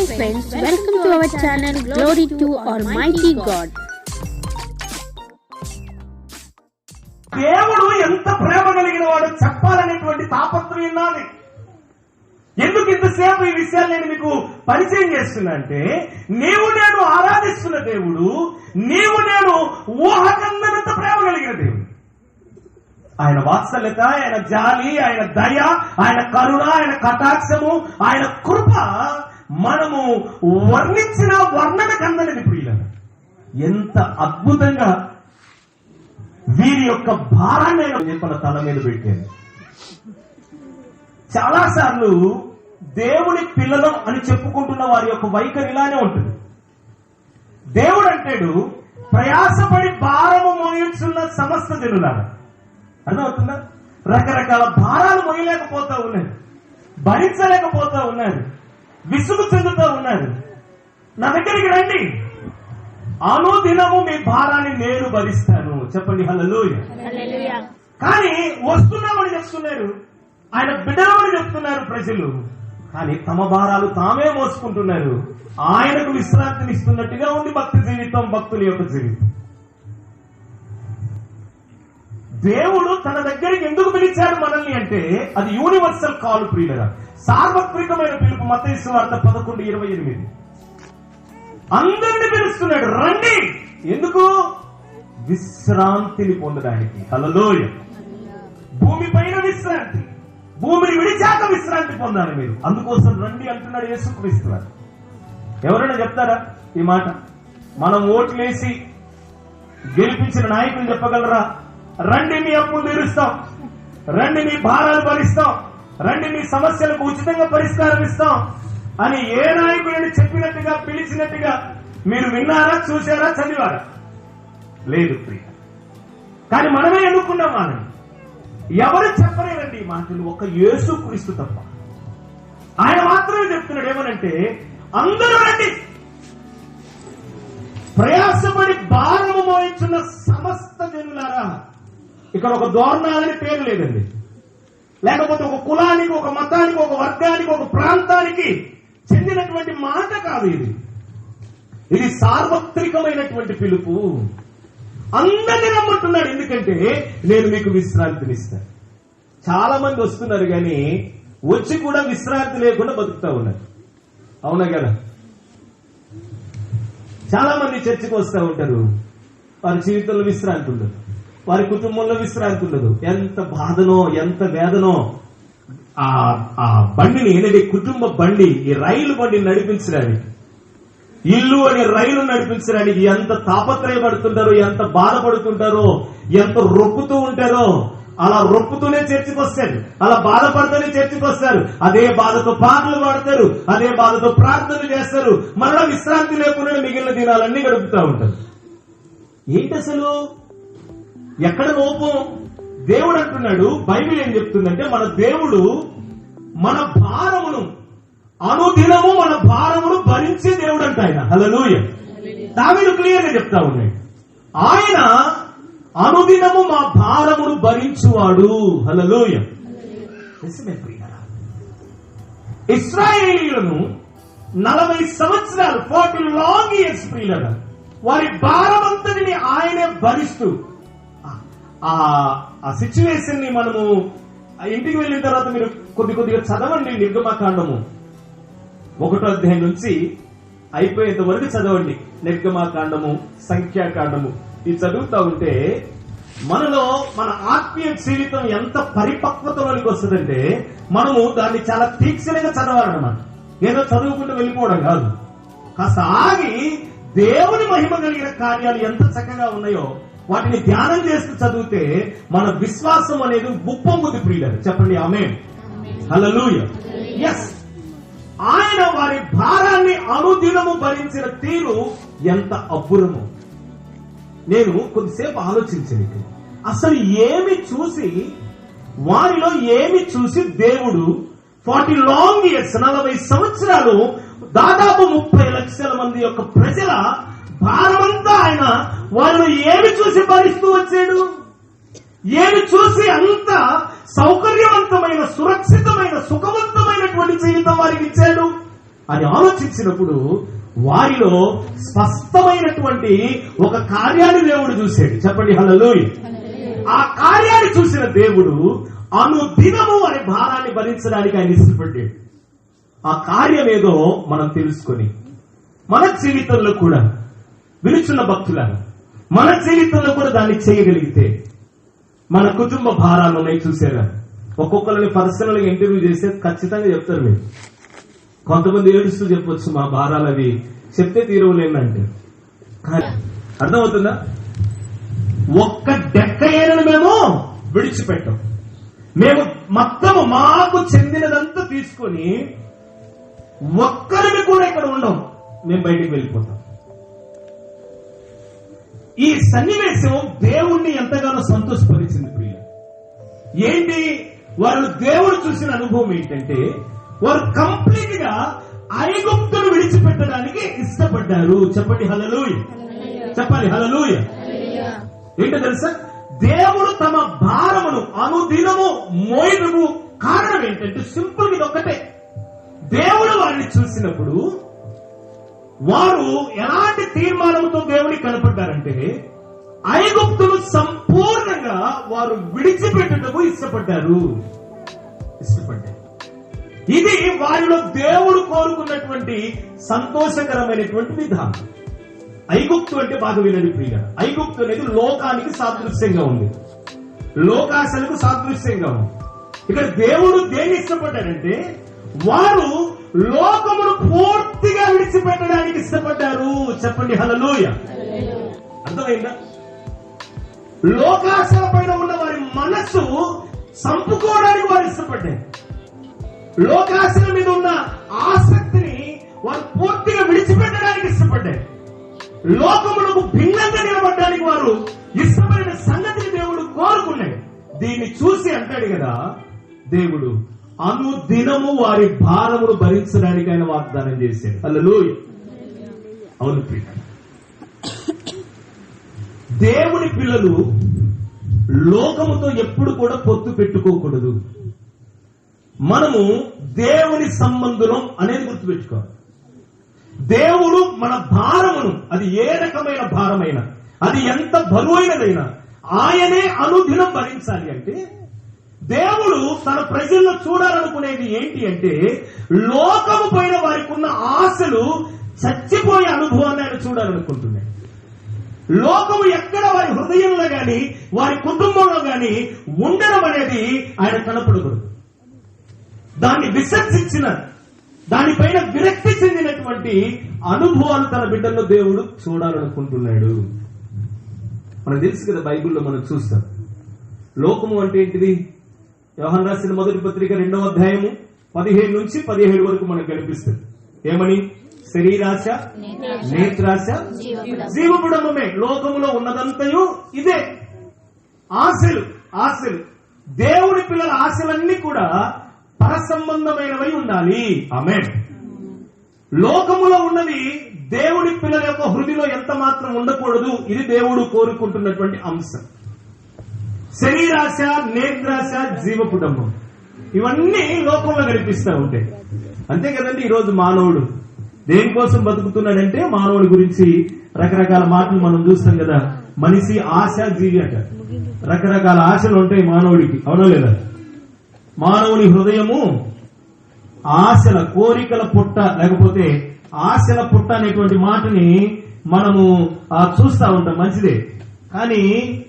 Hi friends welcome to our channel glory to to mighty God దేవుడు ఎంత ప్రేమ కలిగిన వాడు చెప్పాలనేటువంటి తాపత్రయం నాది. ఎందుకు ఇంతసేపు ఈ విషయాలు నేను మీకు పరిచయం చేస్తున్నా అంటే నీవు నేను ఆరాధిస్తున్న దేవుడు నీవు నేను ఊహకందనంత ప్రేమ కలిగిన దేవుడు. ఆయన వాత్సల్యత ఆయన జాలి ఆయన దయ ఆయన కరుణ ఆయన కటాక్షము ఆయన కృప మనము వర్ణించిన వర్ణన కందనిది ప్రియులను ఎంత అద్భుతంగా వీరి యొక్క భారాన్ని ఆయన తల మీద పెట్టాను చాలా సార్లు దేవుని పిల్లలం అని చెప్పుకుంటున్న వారి యొక్క వైఖరి ఇలానే ఉంటుంది. దేవుడు అంటాడు ప్రయాసపడి భారము మోయించున్న సమస్త జనులారా. అర్థమవుతుందా? రకరకాల భారాలు మోయలేకపోతా ఉన్నారు. భరించలేకపోతా ఉన్నారు. విసుగు చెందుతూ ఉన్నారు. నా దగ్గరికి రండి. అనుదినము మీ భారాన్ని నేను భరిస్తాను. చెప్పండి హల్లెలూయా. కానీ వస్తున్నామని చెప్తున్నారు. ఆయన బిడ్డలమని చెప్తున్నారు ప్రజలు. కానీ తమ భారాలు తామే మోసుకుంటున్నారు. ఆయనకు విశ్రాంతిని ఇస్తున్నట్టుగా ఉంది భక్తి జీవితం భక్తుల యొక్క జీవితం. దేవుడు తన దగ్గరికి ఎందుకు పిలిచాడు మనల్ని అంటే అది యూనివర్సల్ కాల్ ప్రియులరా. సార్వత్రికమైన పిలుపు మత వార్త పదకొండు ఇరవై ఎనిమిది. అందరిని పిలుస్తున్నాడు రండి! ఎందుకు? విశ్రాంతిని పొందడానికి. హలలోయ భూమి పైన విశ్రాంతి. భూమిని విడిచాక విశ్రాంతి పొందాలి మీరు. అందుకోసం రండి అంటున్నాడు యేసుక్రీస్తున్నారు ఎవరైనా చెప్తారా ఈ మాట? మనం ఓట్లేసి గెలిపించిన నాయకులు చెప్పగలరా? రండి మీ అప్పులు తీరుస్తాం. రండి మీ భారాలు భరిస్తాం. రండి మీ సమస్యలకు ఉచితంగా పరిష్కారం ఇస్తాం అని ఏ నాయకుడిని చెప్పినట్టుగా పిలిచినట్టుగా మీరు విన్నారా చూసారా చదివారా? లేదు ప్రియ. కానీ మనమే ఎన్నుకున్నాం వాళ్ళని. ఎవరు చెప్పలేరండి ఈ మాటలు. ఒక యేసు క్రీస్తు తప్ప. ఆయన మాత్రమే చెప్తున్నాడు ఏమనంటే అందరూ రండి. ప్రయాసపడి భారము మోయించున్న సమస్త జనులారా ఇక్కడ ఒక దోర్ణాలని పేరు లేదండి. లేకపోతే ఒక కులానికి ఒక మతానికి ఒక వర్గానికి ఒక ప్రాంతానికి చెందినటువంటి మాట కాదు ఇది. ఇది సార్వత్రికమైనటువంటి పిలుపు. అందరినీ రమ్మంటున్నాడు ఎందుకంటే నేను మీకు విశ్రాంతినిస్తాను. చాలా మంది వస్తున్నారు కానీ వచ్చి కూడా విశ్రాంతి లేకుండా బతుకుతా ఉన్నారు. అవునా కదా? చాలా మంది చర్చికి వస్తూ ఉంటారు. వారి జీవితంలో విశ్రాంతి ఉండదు. వారి కుటుంబంలో విశ్రాంతి ఉండదు. ఎంత బాధనో ఎంత వేదనో ఆ ఆ బండిని ఏదైతే కుటుంబ బండి ఈ రైలు బండిని నడిపించడానికి ఇల్లు అనే రైలు నడిపించడానికి ఎంత తాపత్రయపడుతుంటారో ఎంత బాధపడుతుంటారో ఎంత రొప్పుతూ ఉంటారో అలా రొప్పుతూనే చర్చకొస్తారు. అలా బాధపడుతూనే చర్చకొస్తారు. అదే బాధతో పాటలు పాడతారు. అదే బాధతో ప్రార్థనలు చేస్తారు. మరలా విశ్రాంతి లేకుండా మిగిలిన దినాలన్నీ గడుపుతూ ఉంటారు. ఏంటి అసలు? ఎక్కడ లోపం? దేవుడు అంటున్నాడు బైబిల్ ఏం చెప్తుందంటే మన దేవుడు మన భారమును అనుదినము మన భారమును భరించే దేవుడు అంట ఆయన. హలలుయ దావీదు క్లియర్గా చెప్తా ఉన్నాడు. ఆయన అనుదినము మా భారమును భరించువాడు. హలలుయ. ఇస్రాయేలీలను నలభై సంవత్సరాలు ఫార్టీ లాంగ్ ఇయర్స్ ప్రియులరా వారి భారమంతటిని ఆయనే భరిస్తూ ఆ ఆ సిచ్యువేషన్ని మనము ఆ ఇంటికి వెళ్ళిన తర్వాత మీరు కొద్ది కొద్దిగా చదవండి నిర్గమాకాండము. ఒకటో అధ్యాయం నుంచి అయిపోయేంత వరకు చదవండి నిర్గమాకాండము సంఖ్యాకాండము. ఇది చదువుతా ఉంటే మనలో మన ఆత్మీయ జీవితం ఎంత పరిపక్వతలోనికి వస్తుందంటే మనము దాన్ని చాలా తీక్షణంగా చదవాలన్నమాట. ఏదో చదువుకుంటూ వెళ్ళిపోవడం కాదు. కాస్త ఆగి దేవుని మహిమ కలిగిన కార్యాలు ఎంత చక్కగా ఉన్నాయో వాటిని ధ్యానం చేస్తూ చదివితే మన విశ్వాసం అనేది ఉప్పొంగుది ప్రియులు చెప్పండి ఆమె హల్లెలూయ. ఎస్ ఆయన వారి భారాన్ని అనుదినము భరించిన తీరు ఎంత అబ్బురము. నేను కొద్దిసేపు ఆలోచించాను ఇక్కడ. అసలు ఏమి చూసి వారిలో ఏమి చూసి దేవుడు ఫార్టీ లాంగ్ ఇయర్స్ నలభై సంవత్సరాలు దాదాపు ముప్పై లక్షల మంది యొక్క ప్రజల భారమంతా ఆయన. వాళ్ళు ఏమి చూసి భరిస్తూ వచ్చాడు? ఏమి చూసి అంత సౌకర్యవంతమైన సురక్షితమైన సుఖవంతమైనటువంటి జీవితం వారికి ఇచ్చాడు? అని ఆలోచించినప్పుడు వారిలో స్పష్టమైనటువంటి ఒక కార్యాన్ని దేవుడు చూశాడు. చెప్పండి హలో ఆ కార్యాన్ని చూసిన దేవుడు అనుదినము అనే భారాన్ని భరించడానికి ఆయన ఇష్టపడ్డాడు. ఆ కార్యం ఏదో మనం తెలుసుకొని మన జీవితంలో కూడా వినుచున్న భక్తులను మన జీవితంలో కూడా దాన్ని చేయగలిగితే మన కుటుంబ భారాలు ఉన్నాయి చూసారా? ఒక్కొక్కరిని పర్సనల్గా ఇంటర్వ్యూ చేస్తే ఖచ్చితంగా చెప్తారు మీరు. కొంతమంది ఏడుస్తూ చెప్పొచ్చు మా భారాలు అవి చెప్తే తీరవలేనంటే. కానీ అర్థమవుతుందా? ఒక్క డెక్క మేము విడిచిపెట్టాం. మేము మొత్తం మాకు చెందినదంతా తీసుకొని ఒక్కరిని కూడా ఇక్కడ ఉండం మేము బయటికి వెళ్ళిపోతాం. ఈ సన్నివేశం దేవుణ్ణి ఎంతగానో సంతోషపరిచింది ప్రియ ఏంటి? వారు దేవుడు చూసిన అనుభవం ఏంటంటే వారు కంప్లీట్గా ఐగుప్తును విడిచిపెట్టడానికి ఇష్టపడ్డారు. చెప్పండి హలలుయ చెప్పాలి హలలుయ ఏంటో తెలుసా? దేవుడు తమ భారమును అనుదినము మోయడము కారణం ఏంటంటే సింపుల్ ఇది ఒక్కటే దేవుడు వారిని చూసినప్పుడు వారు ఎలాంటి తీర్మానంతో దేవుడికి కనపడ్డారంటే ఐగుప్తులు సంపూర్ణంగా వారు విడిచిపెట్టుటకు ఇష్టపడ్డారు. ఇష్టపడ్డారు. ఇది వారిలో దేవుడు కోరుకున్నటువంటి సంతోషకరమైనటువంటి విధానం. ఐగుప్తు అంటే బాగా వినని ప్రియ. ఐగుప్తు అనేది లోకానికి సాదృశ్యంగా ఉంది. లోకాశలకు సాదృశ్యంగా ఉంది. ఇక్కడ దేవుడు దేన్ని ఇష్టపడ్డాడంటే వారు లోకమును పూర్తి విడిచిపెట్టడానికి ఇష్టపడ్డారు? చెప్పండి హలలోయ అర్థమైందా? లోకాశల పైన ఉన్న వారి మనస్సు చంపుకోవడానికి వారు ఇష్టపడ్డారు. లోకాశల మీద ఉన్న ఆసక్తిని వారు పూర్తిగా విడిచిపెట్టడానికి ఇష్టపడ్డారు. లోకములకు భిన్నంగా నిలబడడానికి వారు ఇష్టమైన సంగతిని దేవుడు కోరుకున్నాడు. దీన్ని చూసి అంటాడు కదా దేవుడు అనుదినము వారి భారమును భరించడానికి ఆయన వాగ్దానం చేశాడు. అల్లలు అవును ప్రియ. దేవుని పిల్లలు లోకముతో ఎప్పుడు కూడా పొత్తు పెట్టుకోకూడదు. మనము దేవుని సంబంధులం అనేది గుర్తుపెట్టుకోవాలి. దేవుడు మన భారమును అది ఏ రకమైన భారమైనా అది ఎంత బరువైనదైనా ఆయనే అనుదినం భరించాలి అంటే దేవుడు తన ప్రజల్లో చూడాలనుకునేది ఏంటి అంటే లోకము పైన వారికి ఉన్న ఆశలు చచ్చిపోయే అనుభవాన్ని ఆయన చూడాలనుకుంటున్నాడు. లోకము ఎక్కడ వారి హృదయంలో గాని వారి కుటుంబంలో గాని ఉండడం అనేది ఆయన కనపడకూడదు. దాన్ని విసర్జించిన దానిపైన విరక్తి చెందినటువంటి అనుభవాలు తన బిడ్డల్లో దేవుడు చూడాలనుకుంటున్నాడు. మనకు తెలుసు కదా బైబిల్లో మనం చూస్తాం. లోకము అంటే ఏంటిది? వ్యవహాన్ రాసిన మొదటి పత్రిక రెండవ అధ్యాయము పదిహేను నుంచి పదిహేడు వరకు మనకు కనిపిస్తుంది. ఏమని? శరీరాశ నేత్రాశ జీవపుడమే లోకములో ఉన్నదంతయు ఇదే. ఆశలు ఆశలు. దేవుని పిల్లల ఆశలన్నీ కూడా పరసంబంధమైనవై ఉండాలి. ఆమె లోకములో ఉన్నది దేవుని పిల్లల యొక్క హృదిలో ఎంత మాత్రం ఉండకూడదు ఇది దేవుడు కోరుకుంటున్నటువంటి అంశం. శరీరాశ నేత్రాశ జీవ కుటుంబం ఇవన్నీ లోకంలో కనిపిస్తూ ఉంటాయి. అంతే కదండి ఈరోజు మానవుడు. దేనికోసం బతుకుతున్నాడంటే మానవుడి గురించి రకరకాల మాటలు మనం చూస్తాం కదా. మనిషి ఆశ జీవి అంట. రకరకాల ఆశలు ఉంటాయి మానవుడికి. అవునా లేదా? మానవుని హృదయము ఆశల కోరికల పుట్ట లేకపోతే ఆశల పుట్ట అనేటువంటి మాటని మనము ఆ, చూస్తా ఉంటాం. మంచిదే. కానీ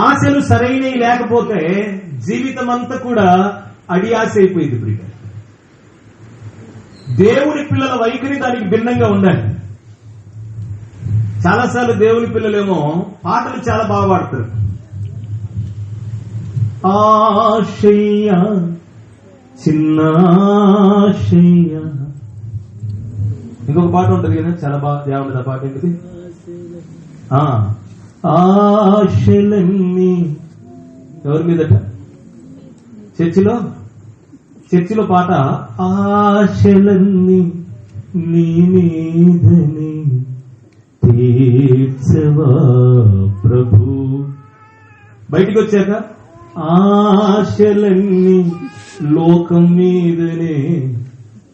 ఆశలు సరైనవి లేకపోతే జీవితం అంతా కూడా అడి ఆశ అయిపోయింది ఇప్పుడు దేవుని పిల్లల వైఖరి దానికి భిన్నంగా ఉండాలి చాలాసార్లు దేవుని పిల్లలేమో పాటలు చాలా బాగా పాడతారు. ఆశయ్య చిన్న ఇంకొక పాట ఉంటుంది కదా చాలా బాగా దేవుడి ఆ పాట ఏంటిది ఆ, ఆశలన్నీ. ఎవరి మీదట? చర్చిలో? చర్చిలో పాట ఆశలన్నీ నీ మీదని. తీర్చవా ప్రభు. బయటికి వచ్చాక ఆశలన్నీ లోకం మీదనే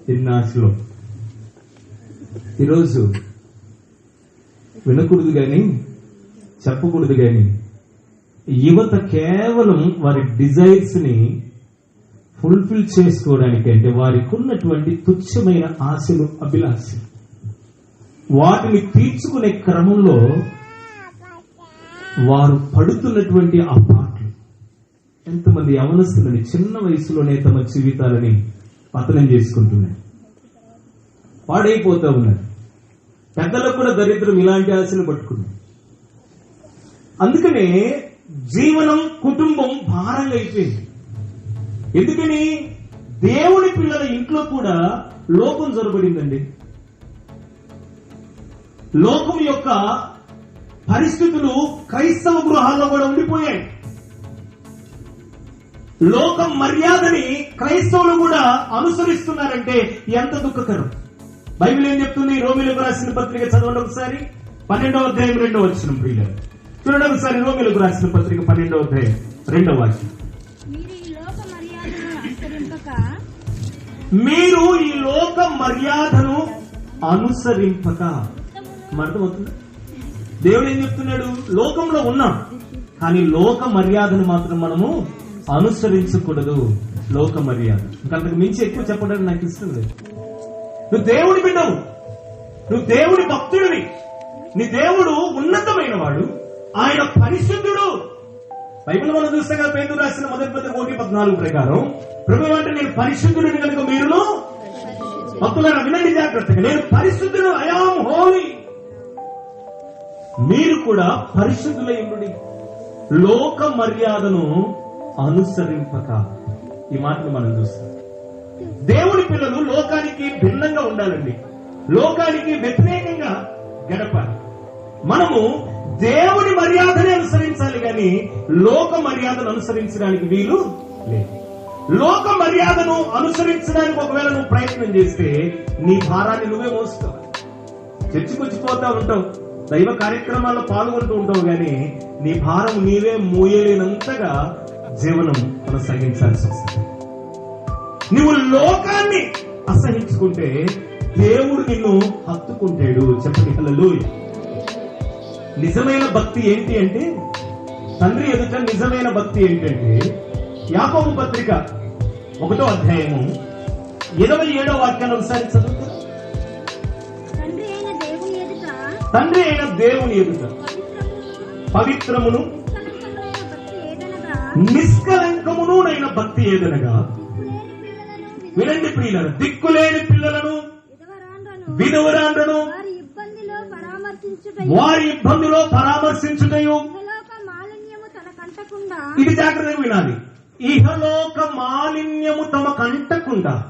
ఎన్ని ఈరోజు వినకూడదు కానీ చెప్పకూడదు కానీ యువత కేవలం వారి డిజైర్స్ని ఫుల్ఫిల్ చేసుకోవడానికి అంటే వారికి ఉన్నటువంటి తుచ్చమైన ఆశలు అభిలాషలు. వాటిని తీర్చుకునే క్రమంలో వారు పడుతున్నటువంటి ఆ పాటలు. ఎంతమంది యవనస్తులని చిన్న వయసులోనే తమ జీవితాలని పతనం చేసుకుంటున్నారు. పాడైపోతా ఉన్నారు. పెద్దలకు కూడా దరిద్రం ఇలాంటి ఆశలు పట్టుకున్నారు. అందుకనే జీవనం కుటుంబం భారంగా అయిపోయింది. ఎందుకని? దేవుని పిల్లల ఇంట్లో కూడా లోకం జరబడిందండి లోకం యొక్క పరిస్థితులు క్రైస్తవ గృహాల్లో కూడా ఉండిపోయాయి. లోకం మర్యాదని క్రైస్తవులు కూడా అనుసరిస్తున్నారంటే ఎంత దుఃఖకరం. బైబిల్ ఏం చెప్తుంది? రోమిలకు రాసిన పత్రిక చదవండి ఒకసారి. పన్నెండవ అధ్యాయం రెండవ వచ్చిన ప్రియులు చూడండి ఒకసారి రోమిలకు రాసిన పత్రిక పన్నెండవ అధ్యాయం రెండవ వాక్యం. మీరు ఈ లోక మర్యాదను అనుసరింపక మీరు ఈ లోక మర్యాదను అనుసరింపక. అర్థమవుతుంది? దేవుడు ఏం చెప్తున్నాడు? లోకంలో ఉన్నాం కానీ లోక మర్యాదను మాత్రం మనము అనుసరించకూడదు. లోక మర్యాద. ఇంకంతకు మించి ఎక్కువ చెప్పడానికి నాకు ఇష్టం లేదు. నువ్వు దేవుడి బిడ్డవు. నువ్వు దేవుడి భక్తుడివి. నీ దేవుడు ఉన్నతమైన వాడు ఆయన పరిశుద్ధుడు. బైబిల్ మనం చూస్తాం కదా పేరు రాసిన మొదటి పత్రిక ఒకటి పద్నాలుగు ప్రకారం ప్రభు అంటే నేను పరిశుద్ధుడిని కనుక మీరును భక్తులారా వినండి జాగ్రత్తగా. నేను పరిశుద్ధుడు అయాం హోలీ మీరు కూడా పరిశుద్ధులై ఉండుడి లోక మర్యాదను అనుసరింపక. ఈ మాటను మనం చూస్తాం. దేవుడి పిల్లలు లోకానికి భిన్నంగా ఉండాలండి. లోకానికి వ్యతిరేకంగా గడపాలి. మనము దేవుని మర్యాదనే అనుసరించాలి కానీ లోక మర్యాదను అనుసరించడానికి వీలు లేదు. లోక మర్యాదను అనుసరించడానికి ఒకవేళ నువ్వు ప్రయత్నం చేస్తే నీ భారాన్ని నువ్వే మోసుకోవాలి. చర్చికొచ్చిపోతా ఉంటావు దైవ కార్యక్రమాల్లో పాల్గొంటూ ఉంటావు కానీ నీ భారం నీవే మోయలేనంతగా జీవనం కొనసాగించాల్సి వస్తుంది. నువ్వు లోకాన్ని అసహించుకుంటే దేవుడు నిన్ను హత్తుకుంటాడు. చెప్పండి హల్లెలూయా. నిజమైన భక్తి ఏంటి అంటే తండ్రి ఎదుట నిజమైన భక్తి ఏంటంటే యాకోబు పత్రిక ఒకటో అధ్యాయము ఇరవై ఏడో వాక్యాన్ని ఒకసారి చదువుతారు? తండ్రి అయిన దేవుని ఎదుట పవిత్రమును పవిత్రమును నిష్కలంకములైన నిష్కలంకమును భక్తి ఏదనగా? వినండి ప్రియులను దిక్కులేని పిల్లలను విధవరాండ్రను విధవరాండ్రను వారి ఇబ్బందిలో పరామర్శించుట వారి ఇబ్బందిలో పరామర్శించుటయు. ఇది జాగ్రత్తగా వినాలి. ఇహలోక మాలిన్యము తమ కంటకుండా.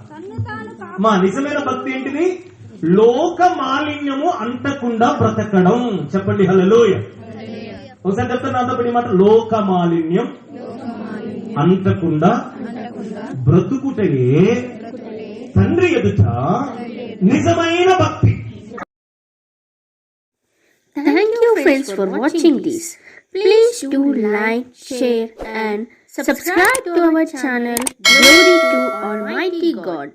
మా నిజమైన భక్తి ఏంటిది? లోక మాలిన్యము అంటకుండా బ్రతకడం. చెప్పండి హలోయ ఒకసారి చెప్తాను నాతో పడి మాట. లోక మాలిన్యం అంటకుండా బ్రతుకుటయే తండ్రి ఎదుట నిజమైన భక్తి. Friends for watching this. Please do like, share and subscribe to our channel. Glory to Almighty God.